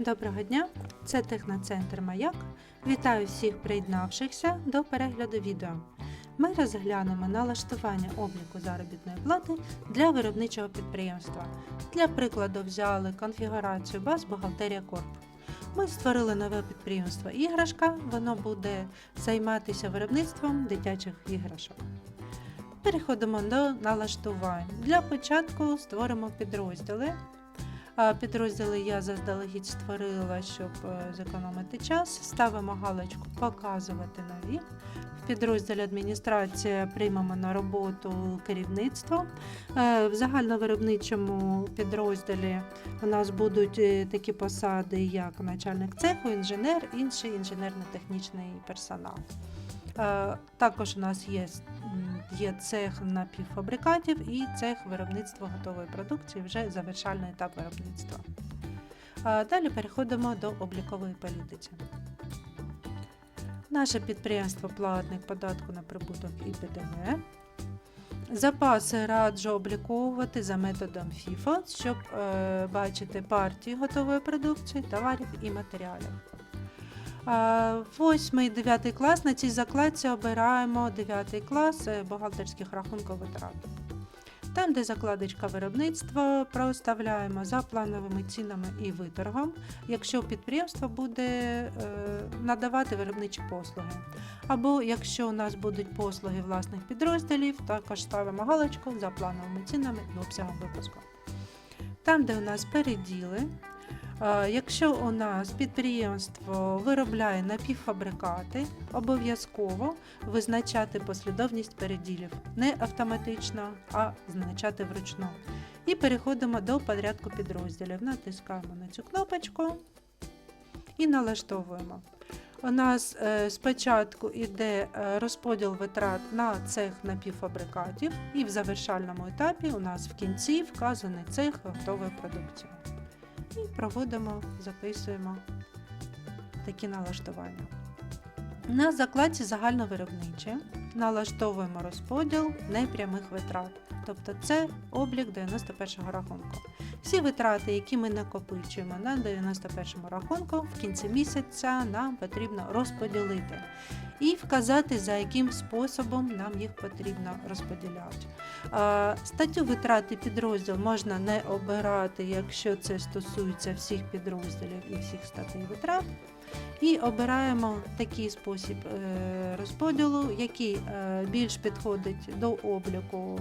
Доброго дня! Це Техноцентр Маяк. Вітаю всіх приєднавшихся до перегляду відео. Ми розглянемо налаштування обліку заробітної плати для виробничого підприємства. Для прикладу взяли конфігурацію баз Бухгалтерія Корп. Ми створили нове підприємство іграшка, воно буде займатися виробництвом дитячих іграшок. Переходимо до налаштувань. Для початку створимо підрозділи. Підрозділи я заздалегідь створила, щоб е, зекономити час. Ставимо галочку Показувати нові. В підрозділі адміністрація приймемо на роботу керівництво. Е, В загальновиробничому підрозділі у нас будуть е, такі посади, як начальник цеху, інженер, інший інженерно-технічний персонал. Е, Також у нас є, є цех напівфабрикатів і цех виробництва готової продукції, вже завершальний етап виробництва. Е, Далі переходимо до облікової політики. Наше підприємство платник податку на прибуток і ПДВ. Запаси раджу обліковувати за методом FIFO, щоб е, бачити партії готової продукції, товарів і матеріалів. Восьмий, дев'ятий клас. На цій закладці обираємо 9 клас е, бухгалтерських рахунків витрат. Там, де закладочка виробництва, проставляємо за плановими цінами і виторгом, якщо підприємство буде е, надавати виробничі послуги. Або якщо у нас будуть послуги власних підрозділів, також ставимо галочку за плановими цінами і обсягом випуску. Там, де у нас переділи, Якщо у нас підприємство виробляє напівфабрикати, обов'язково визначати послідовність переділів не автоматично, а визначати вручну. І переходимо до порядку підрозділів. Натискаємо на цю кнопочку і налаштовуємо. У нас е, спочатку йде е, розподіл витрат на цех напівфабрикатів, і в завершальному етапі у нас в кінці вказаний цех готової продукції і проводимо, записуємо такі налаштування. На закладці загальновиробниче налаштовуємо розподіл непрямих витрат, тобто це облік 91-го рахунку. Всі витрати, які ми накопичуємо на 91 му рахунку, в кінці місяця нам потрібно розподілити і вказати, за яким способом нам їх потрібно розподіляти. Статтю витрати підрозділ можна не обирати, якщо це стосується всіх підрозділів і всіх статей витрат. І обираємо такий спосіб е, розподілу, який е, більш підходить до обліку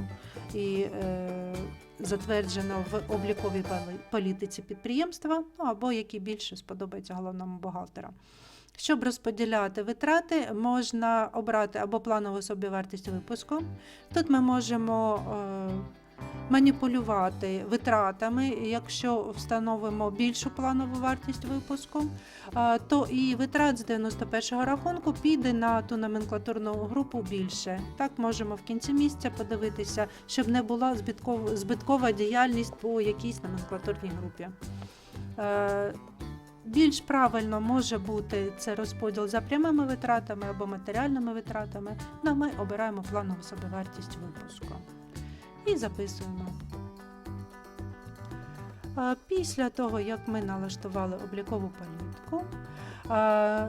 і е, затверджено в обліковій політиці підприємства, ну або який більше сподобається головному бухгалтеру. Щоб розподіляти витрати, можна обрати або планову собівартість випуску. Тут ми можемо е, маніпулювати витратами, якщо встановимо більшу планову вартість випуску, е, то і витрат з 91-го рахунку піде на ту номенклатурну групу більше. Так можемо в кінці місяця подивитися, щоб не була збиткова, діяльність по якійсь номенклатурній групі. Більш правильно може бути це розподіл за прямими витратами або матеріальними витратами, але ми обираємо планову собівартість випуску і записуємо. Після того, як ми налаштували облікову політику, а,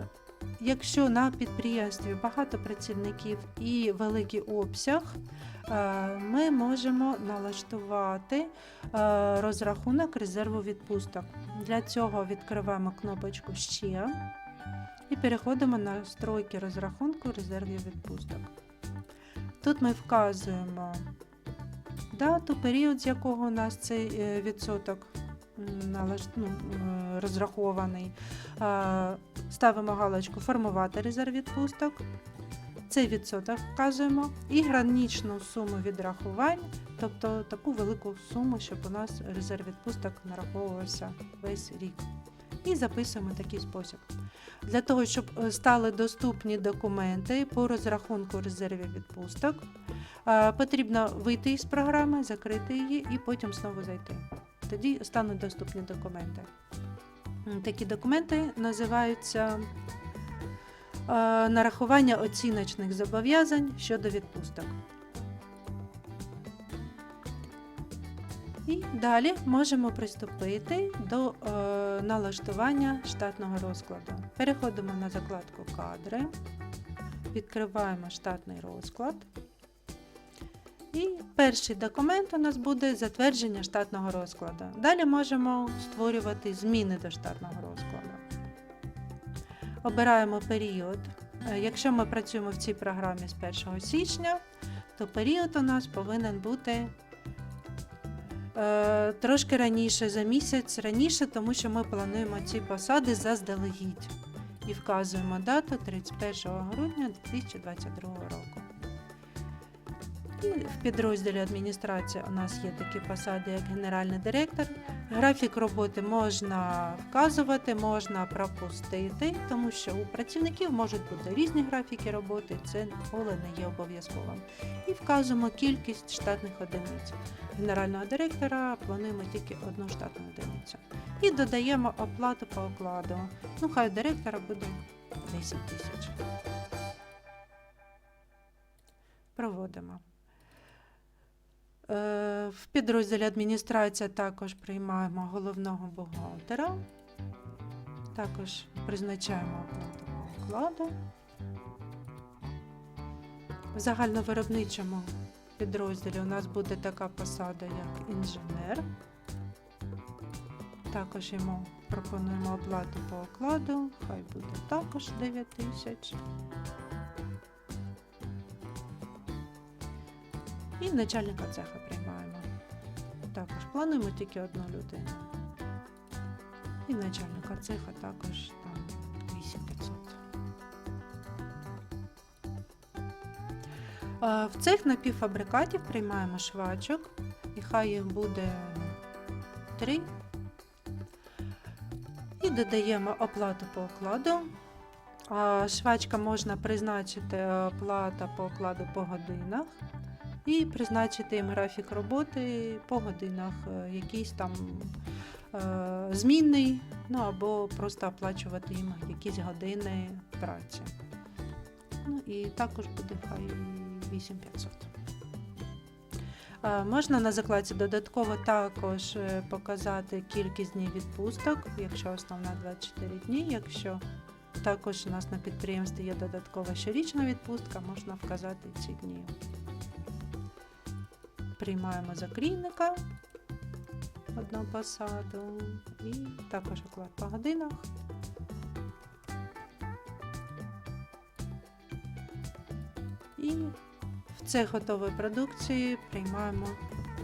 якщо на підприємстві багато працівників і великий обсяг, ми можемо налаштувати розрахунок резерву відпусток. Для цього відкриваємо кнопочку Ще і переходимо на настройки розрахунку резервів відпусток. Тут ми вказуємо дату, період, з якого у нас цей е, відсоток м, налаш- ну, е, розрахований. Ставимо галочку Формувати резерв відпусток. Цей відсоток вказуємо і граничну суму відрахувань, тобто таку велику суму, щоб у нас резерв відпусток нараховувався весь рік. І записуємо такий спосіб. Для того, щоб е, стали доступні документи по розрахунку резервів відпусток, е, потрібно вийти із програми, закрити її і потім знову зайти. Тоді стануть доступні документи. Такі документи називаються е, нарахування оціночних зобов'язань щодо відпусток. І далі можемо приступити до е, налаштування штатного розкладу. Переходимо на закладку кадри, відкриваємо штатний розклад. І перший документ у нас буде затвердження штатного розкладу. Далі можемо створювати зміни до штатного розкладу. Обираємо період. Е, Якщо ми працюємо в цій програмі з 1 січня, то період у нас повинен бути е, трошки раніше, за місяць раніше, тому що ми плануємо ці посади заздалегідь і вказуємо дату 31 грудня 2022 року. І в підрозділі адміністрація у нас є такі посади, як генеральний директор. Графік роботи можна вказувати, можна пропустити, тому що у працівників можуть бути різні графіки роботи, це ніколи не є обов'язковим. І вказуємо кількість штатних одиниць. Генерального директора плануємо тільки одну штатну одиницю. І додаємо оплату по окладу. Ну, хай директора буде 10 тисяч. Проводимо. Е, В підрозділі адміністрація також приймаємо головного бухгалтера. Також призначаємо оплату окладу. В загальновиробничому підрозділі у нас буде така посада, як інженер. Також йому пропонуємо оплату по окладу, хай буде також 9 тисяч. І начальника цеха приймаємо. Також плануємо тільки одну людину. І начальника цеха також там 8500. В цех напівфабрикатів приймаємо швачок, і хай їх буде 3. І додаємо оплату по окладу. Швачка можна призначити оплата по окладу по годинах і призначити їм графік роботи по годинах, е, якийсь там е, змінний, ну або просто оплачувати їм якісь години праці. Ну і також буде хай 8500. Е, Можна на закладці додатково також показати кількість днів відпусток, якщо основна 24 дні. Якщо також у нас на підприємстві є додаткова щорічна відпустка, можна вказати ці дні. Приймаємо закрійника одну посаду і також оклад по годинах. І в цех готової продукції приймаємо,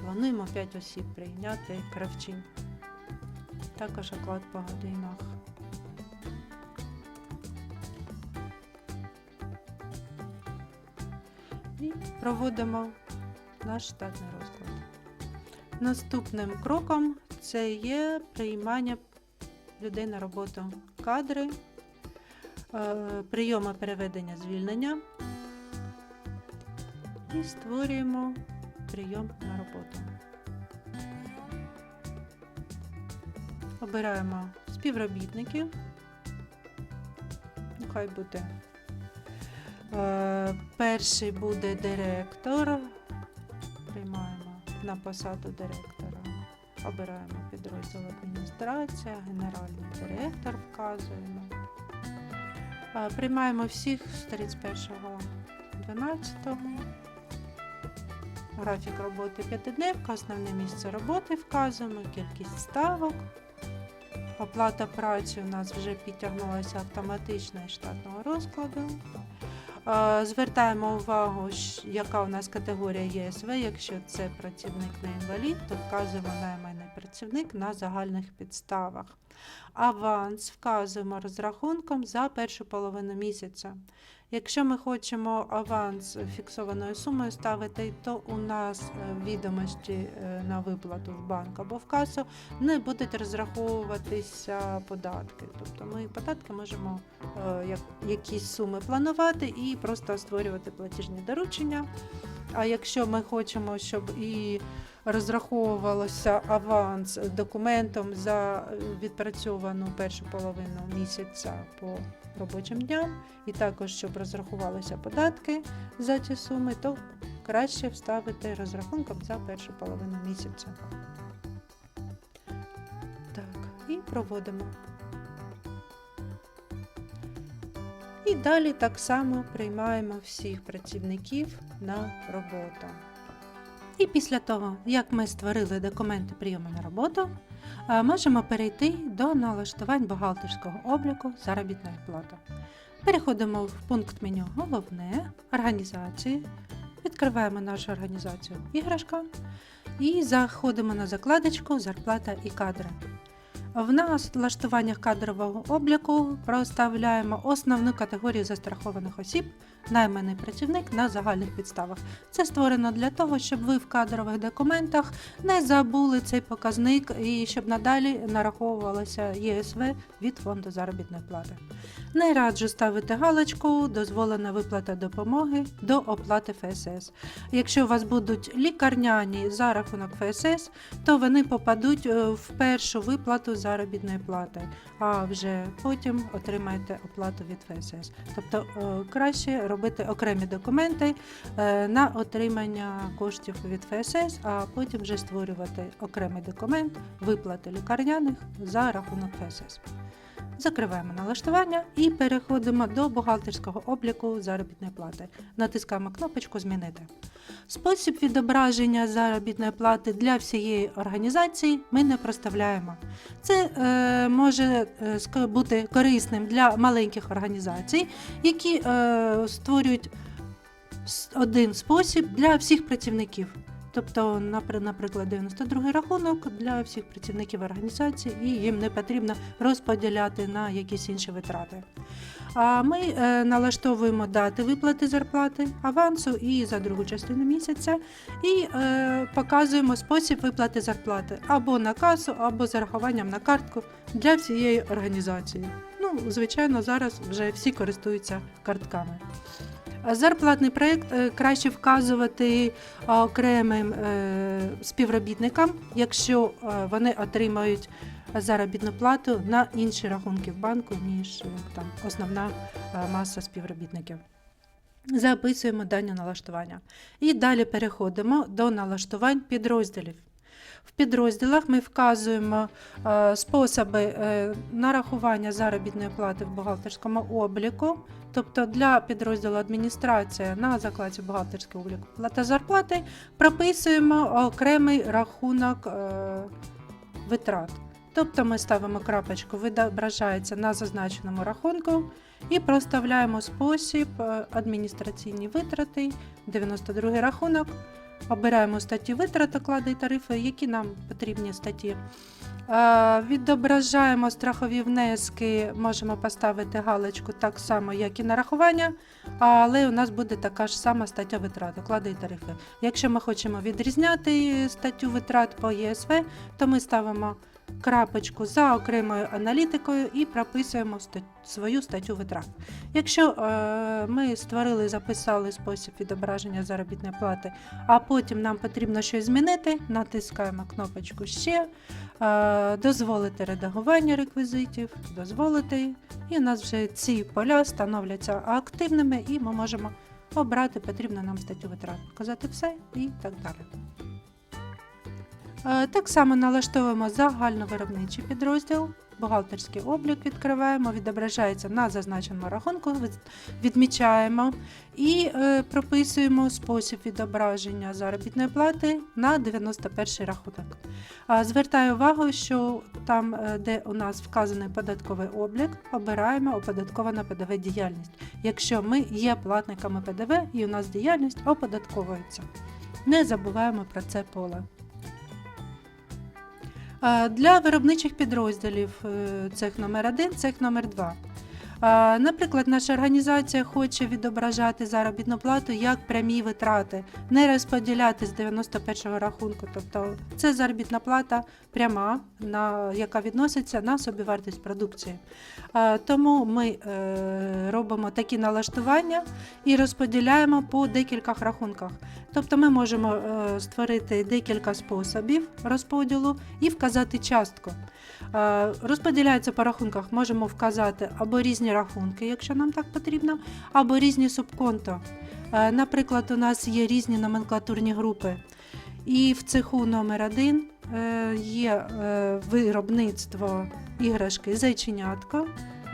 плануємо 5 осіб прийняти кравчинь. Також оклад по годинах. І проводимо наш штатний розклад. Наступним кроком це є приймання людей на роботу кадри, е, прийоми переведення звільнення і створюємо прийом на роботу. Обираємо співробітників. Ну, Хай буде. Е, Перший буде директор. На посаду директора. Обираємо підрозділ адміністрація, генеральний директор вказуємо. Приймаємо всіх з 31.12. Графік роботи п'ятидневка, основне місце роботи вказуємо, кількість ставок. Оплата праці у нас вже підтягнулася автоматично із штатного розкладу. Звертаємо увагу, яка у нас категорія ЄСВ. Якщо це працівник не інвалід, то вказуємо найманий працівник на загальних підставах. Аванс вказуємо розрахунком за першу половину місяця. Якщо ми хочемо аванс фіксованою сумою ставити, то у нас е, відомості е, на виплату в банк або в касу не будуть розраховуватися податки. Тобто ми податки можемо е, як, якісь суми планувати і просто створювати платіжні доручення. А якщо ми хочемо, щоб і розраховувалося аванс документом за е, відпрацьовану першу половину місяця по робочим дням, і також щоб розрахувалися податки за ці суми, то краще вставити розрахунком за першу половину місяця. І проводимо. І далі так само приймаємо всіх працівників на роботу. І після того, як ми створили документи прийому на роботу, можемо перейти до налаштувань бухгалтерського обліку заробітної плати. Переходимо в пункт меню Головне, організації, відкриваємо нашу організацію іграшка і заходимо на закладочку Зарплата і кадри. В налаштуваннях кадрового обліку проставляємо основну категорію застрахованих осіб, найманий працівник на загальних підставах. Це створено для того, щоб ви в кадрових документах не забули цей показник і щоб надалі нараховувалося ЄСВ від фонду заробітної плати. Не раджу ставити галочку дозволена виплата допомоги до оплати ФСС. Якщо у вас будуть лікарняні за рахунок ФСС, то вони попадуть е, в першу виплату заробітної плати, а вже потім отримаєте оплату від ФСС. Тобто е, краще робити окремі документи е, на отримання коштів від ФСС, а потім вже створювати окремий документ виплати лікарняних за рахунок ФСС. Закриваємо налаштування і переходимо до бухгалтерського обліку заробітної плати. Натискаємо кнопочку Змінити. Спосіб відображення заробітної плати для всієї організації ми не проставляємо. Це е, може е, бути корисним для маленьких організацій, які е, створюють один спосіб для всіх працівників. Тобто, наприклад, 92 рахунок для всіх працівників організації, і їм не потрібно розподіляти на якісь інші витрати. А ми е, налаштовуємо дати виплати зарплати, авансу і за другу частину місяця, і е, показуємо спосіб виплати зарплати або на касу, або зарахуванням на картку для всієї організації. Ну, звичайно, зараз вже всі користуються картками. Зарплатний проєкт е, краще вказувати е, окремим е, співробітникам, якщо вони отримають заробітну плату на інші рахунки в банку, ніж там основна маса співробітників. Записуємо дані налаштування. І далі переходимо до налаштувань підрозділів. В підрозділах ми вказуємо е, способи е, нарахування заробітної плати в бухгалтерському обліку. Тобто для підрозділу адміністрація на закладі бухгалтерський облік плата зарплати прописуємо окремий рахунок е, витрат. Тобто ми ставимо крапочку, відображається на зазначеному рахунку і проставляємо спосіб адміністраційні витрати, 92 рахунок. Обираємо статті витрат, оклади і тарифи, які нам потрібні статті. Е, Відображаємо страхові внески, можемо поставити галочку так само, як і нарахування, але у нас буде така ж сама стаття витрат, оклади і тарифи. Якщо ми хочемо відрізняти статтю витрат по ЄСВ, то ми ставимо крапочку за окремою аналітикою і прописуємо свою статтю витрат. Якщо е, ми створили, записали спосіб відображення заробітної плати, а потім нам потрібно щось змінити, натискаємо кнопочку ще, е, дозволити редагування реквізитів, дозволити, і у нас вже ці поля становляться активними, і ми можемо обрати потрібну нам статтю витрат, вказати все і так далі. Е, Так само налаштовуємо загальновиробничий підрозділ. Бухгалтерський облік відкриваємо, відображається на зазначеному рахунку, відмічаємо і е, прописуємо спосіб відображення заробітної плати на 91 рахунок. А, Звертаю увагу, що там, е, де у нас вказаний податковий облік, обираємо оподаткована ПДВ діяльність, якщо ми є платниками ПДВ і у нас діяльність оподатковується. Не забуваємо про це поле. Е, Для виробничих підрозділів е, цех номер 1 цех номер 2 Е, Наприклад, наша організація хоче відображати заробітну плату як прямі витрати, не розподіляти з 91-го рахунку. Тобто це заробітна плата пряма, на, яка відноситься на собівартість продукції. Тому ми е, робимо такі налаштування і розподіляємо по декількох рахунках. Тобто ми можемо е, створити декілька способів розподілу і вказати частку. Розподіляється по рахунках, можемо вказати або різні рахунки, якщо нам так потрібно, або різні субконто. Е, Наприклад, у нас є різні номенклатурні групи. І в цеху номер 1 е, є е, виробництво іграшки зайченятка,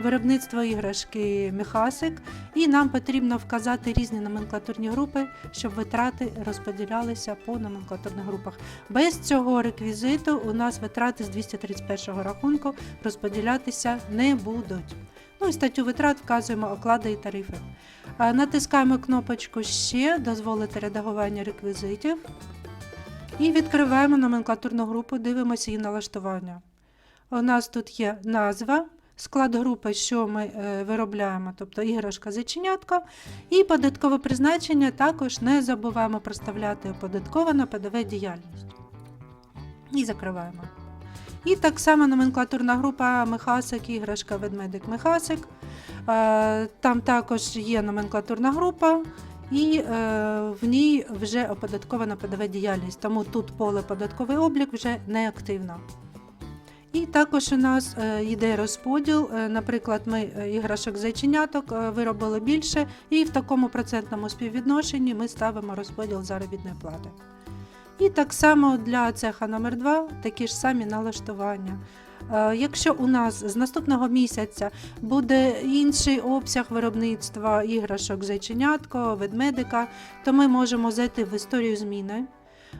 виробництво іграшки мехасик, і нам потрібно вказати різні номенклатурні групи, щоб витрати розподілялися по номенклатурних групах. Без цього реквізиту у нас витрати з 231 рахунку розподілятися не будуть. Ну і статтю витрат вказуємо оклади і тарифи. Натискаємо кнопочку Ще дозволити редагування реквізитів. І відкриваємо номенклатурну групу, дивимося її налаштування. У нас тут є назва, склад групи, що ми е, виробляємо, тобто іграшка заченятка, і податкове призначення також не забуваємо проставляти оподаткована ПДВ діяльність. І закриваємо. І так само номенклатурна група Мехасик, іграшка ведмедик Мехасик. Е, Там також є номенклатурна група, і е, в ній вже оподаткована ПДВ діяльність, тому тут поле податковий облік вже не активно. І також у нас е, йде розподіл. Наприклад, ми іграшок зайченяток виробили більше, і в такому процентному співвідношенні ми ставимо розподіл заробітної плати. І так само для цеха номер 2 такі ж самі налаштування. Е, Якщо у нас з наступного місяця буде інший обсяг виробництва іграшок зайченятко, ведмедика, то ми можемо зайти в історію зміни,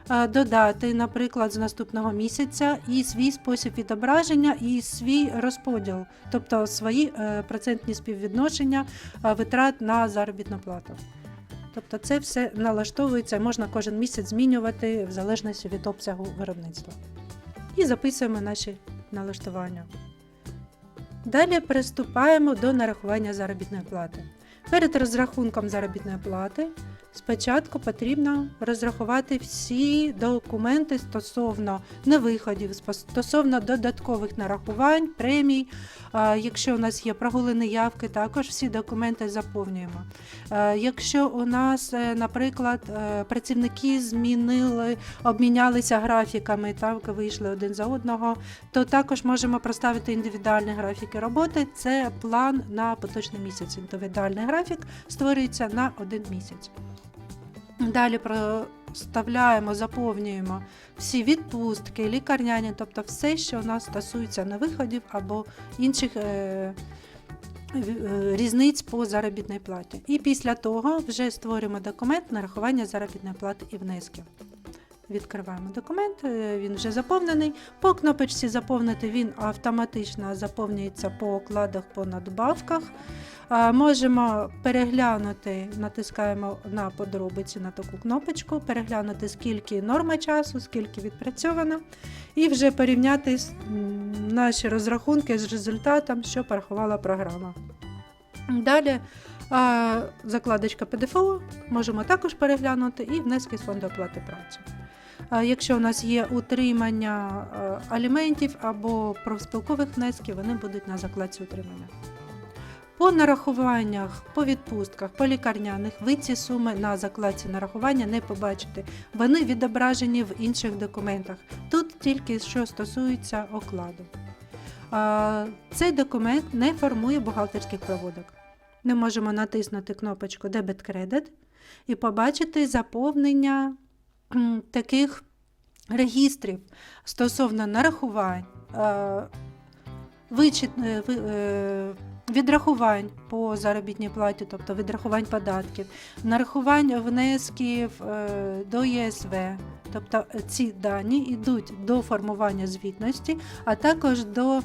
е, додати, наприклад, з наступного місяця і свій спосіб відображення, і свій розподіл, тобто свої е, процентні співвідношення витрат на заробітну плату. Тобто це все налаштовується, можна кожен місяць змінювати в залежності від обсягу виробництва. І записуємо наші налаштування. Далі приступаємо до нарахування заробітної плати. Перед розрахунком заробітної плати спочатку потрібно розрахувати всі документи стосовно невиходів, стосовно додаткових нарахувань, премій. Якщо у нас є прогулені явки, також всі документи заповнюємо. Якщо у нас, е, наприклад, е, працівники змінили, обмінялися графіками, так вийшли один за одного, то також можемо проставити індивідуальні графіки роботи. Це план на поточний місяць. Індивідуальний графік створюється на один місяць. Далі проставляємо, заповнюємо всі відпустки, лікарняні, тобто все, що у нас стосується невиходів або інших е, е, різниць по заробітній платі. І після того вже створюємо документ нарахування заробітної плати і внесків. Відкриваємо документ, е, він вже заповнений. По кнопочці заповнити він автоматично заповнюється по окладах, по надбавках. Можемо переглянути, натискаємо на подробиці на таку кнопочку, переглянути, скільки норма часу, скільки відпрацьовано, і вже порівняти наші розрахунки з результатом, що порахувала програма. Далі закладочка ПДФО можемо також переглянути і внески з фонду оплати праці. Якщо у нас є утримання е, аліментів або профспілкових внесків, вони будуть на закладці утримання. По нарахуваннях, по відпустках, по лікарняних ви ці суми на закладці нарахування не побачите. Вони відображені в інших документах. Тут тільки що стосується окладу. Цей документ не формує бухгалтерських проводок. Ми можемо натиснути кнопочку Дебет-кредит і побачити заповнення таких регістрів стосовно нарахувань, е, вичит, е, е, відрахувань по заробітній платі, тобто відрахувань податків, нарахувань внесків до ЄСВ. Тобто ці дані йдуть до формування звітності, а також до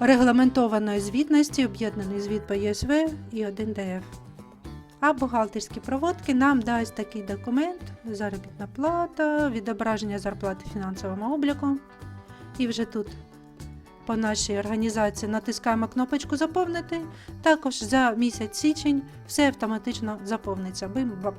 регламентованої звітності, об'єднаний звіт по ЄСВ і 1ДФ. А бухгалтерські проводки нам дасть такий документ: заробітна плата, відображення зарплати фінансовому обліку. І вже тут по нашій організації натискаємо кнопочку Заповнити. Також за місяць січень все автоматично заповниться.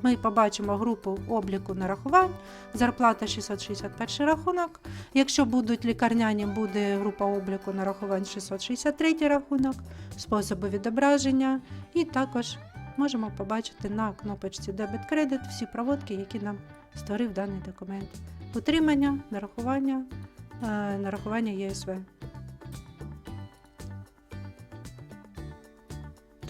Ми побачимо групу обліку нарахувань, зарплата 661 рахунок. Якщо будуть лікарняні, буде група обліку нарахувань 663 рахунок, способи відображення і також можемо побачити на кнопочці Дебет Кредит всі проводки, які нам створив даний документ. Утримання, нарахування, е, нарахування ЄСВ.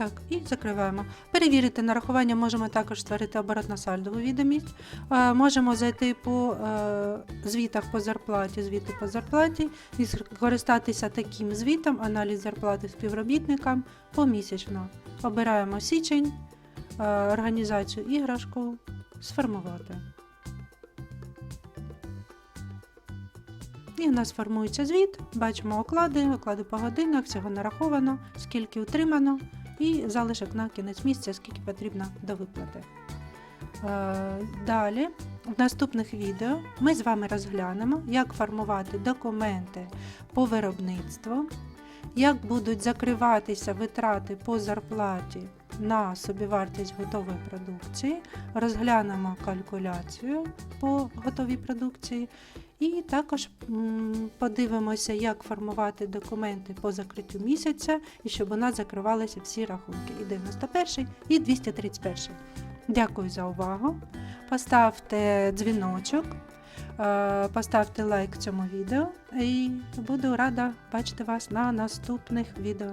Так, і закриваємо. Перевірити нарахування можемо також створити оборотно-сальдову відомість. Е, можемо зайти по е, звітах по зарплаті, звіти по зарплаті, і скористатися таким звітом, аналіз зарплати співробітникам помісячно. Обираємо січень, е, організацію іграшку, сформувати. І у нас формується звіт, бачимо оклади, оклади по годинах, всього нараховано, скільки утримано, і залишок на кінець місяця, скільки потрібно до виплати. Е, Далі, в наступних відео ми з вами розглянемо, як формувати документи по виробництву, як будуть закриватися витрати по зарплаті на собівартість готової продукції, розглянемо калькуляцію по готовій продукції. І також подивимося, як формувати документи по закриттю місяця, і щоб у нас закривалися всі рахунки і 91 і 231. Дякую за увагу. Поставте дзвіночок, поставте лайк цьому відео і буду рада бачити вас на наступних відео.